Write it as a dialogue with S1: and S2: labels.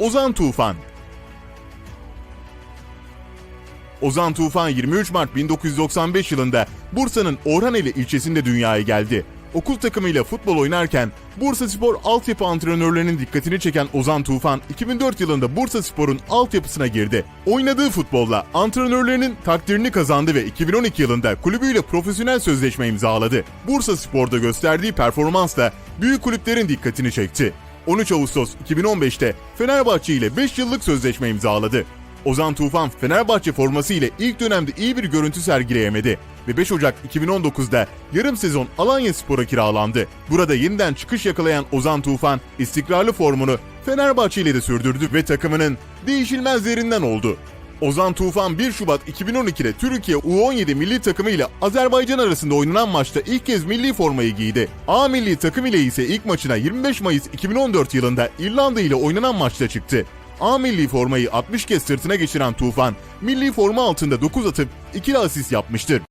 S1: Ozan Tufan Ozan Tufan 23 Mart 1995 yılında Bursa'nın Orhaneli ilçesinde dünyaya geldi. Okul takımıyla futbol oynarken Bursa Spor altyapı antrenörlerinin dikkatini çeken Ozan Tufan 2004 yılında Bursa Spor'un altyapısına girdi. Oynadığı futbolla antrenörlerinin takdirini kazandı ve 2012 yılında kulübüyle profesyonel sözleşme imzaladı. Bursa Spor'da gösterdiği performansla büyük kulüplerin dikkatini çekti. 13 Ağustos 2015'te Fenerbahçe ile 5 yıllık sözleşme imzaladı. Ozan Tufan Fenerbahçe forması ile ilk dönemde iyi bir görüntü sergileyemedi ve 5 Ocak 2019'da yarım sezon Alanya Spor'a kiralandı. Burada yeniden çıkış yakalayan Ozan Tufan istikrarlı formunu Fenerbahçe ile de sürdürdü ve takımının değişilmezlerinden oldu. Ozan Tufan 1 Şubat 2012'de Türkiye U17 milli takımı ile Azerbaycan arasında oynanan maçta ilk kez milli formayı giydi. A milli takım ile ise ilk maçına 25 Mayıs 2014 yılında İrlanda ile oynanan maçta çıktı. A milli formayı 60 kez sırtına geçiren Tufan, milli forma altında 9 atıp 2 asist yapmıştır.